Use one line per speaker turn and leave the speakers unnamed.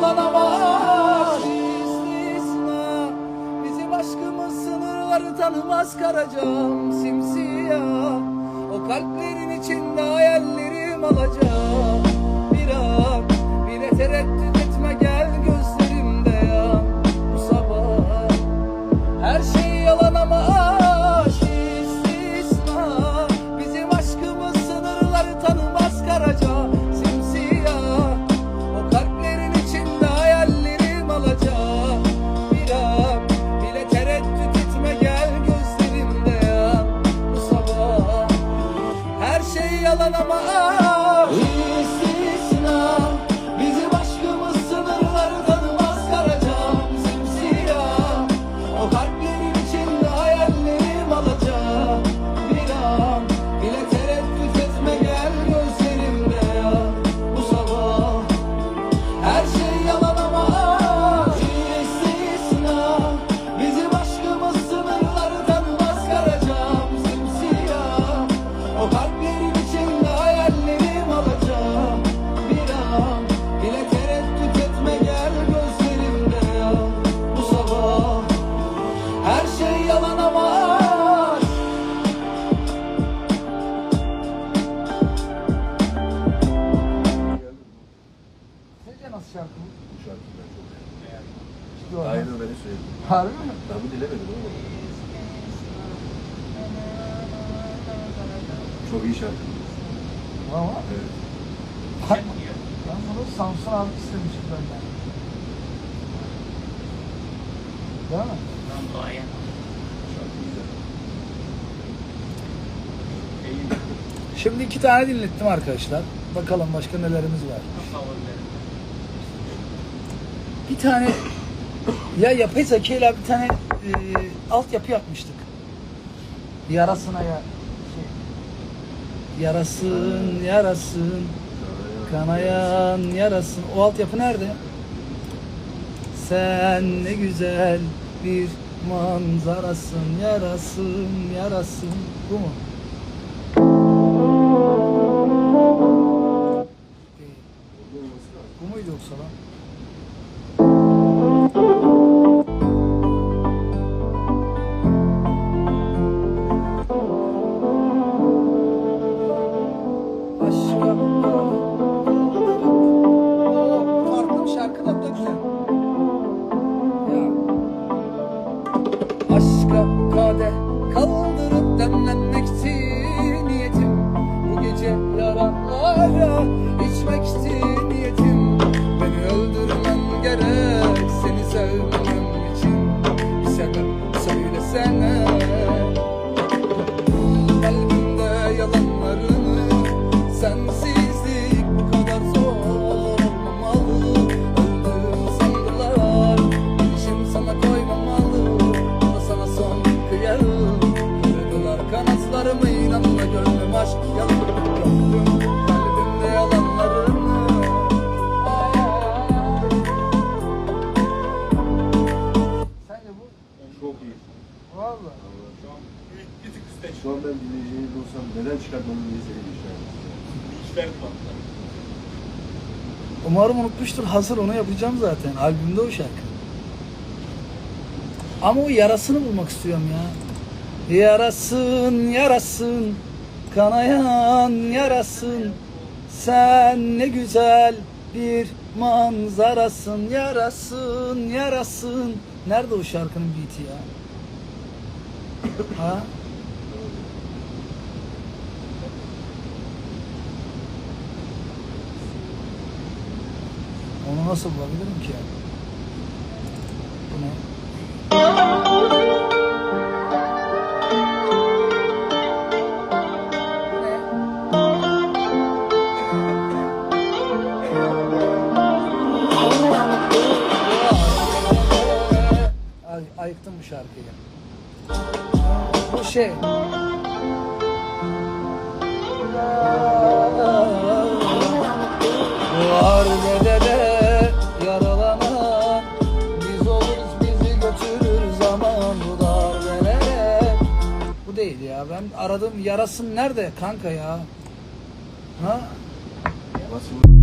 olan ama istisna Bizim aşkımız sınırları tanımaz karacam simsiyah. O kalplerin içinde
hayalleri
Harbi mi?
Tabi dilemedim ama. Çok iyi şarkı.
Ama
Evet.
ben, ben bunu Samsun abi istemişim benden. Değil mi?
Şarkı güzel.
Şimdi iki tane dinlettim arkadaşlar. Bakalım başka nelerimiz var. Bir tane ya yapay zeka ile bir tane e, altyapı yapmıştık. Yarasına ya şey, yarasın yarasın kanayan yarasın. O altyapı nerede? Sen ne güzel bir manzarasın yarasın yarasın. Bu mu?
Lazım.
Bu muydu yoksa lan? Valla
Şu an ben dinleyeceğiniz olsam neden çıkartmamı diye seni düşünüyorum.
Umarım unutmuştur. Hazır onu yapacağım zaten. Albümde o şarkı. Ama o yarasını bulmak istiyorum ya. Yarasın, yarasın, kanayan yarasın. Sen ne güzel bir manzarasın. Yarasın, yarasın. Nerede o şarkının beat'i ya? Ha? Onu nasıl bulabilirim ki? Bu ne? Ay, ayıktım bu şarkıyı. Bu şey. Bu arbedede yaralanan Biz oluruz bizi götürür zaman Bu darbelere Bu değil ya ben aradığım yarasın nerede kanka ya? Ha?
Nasıl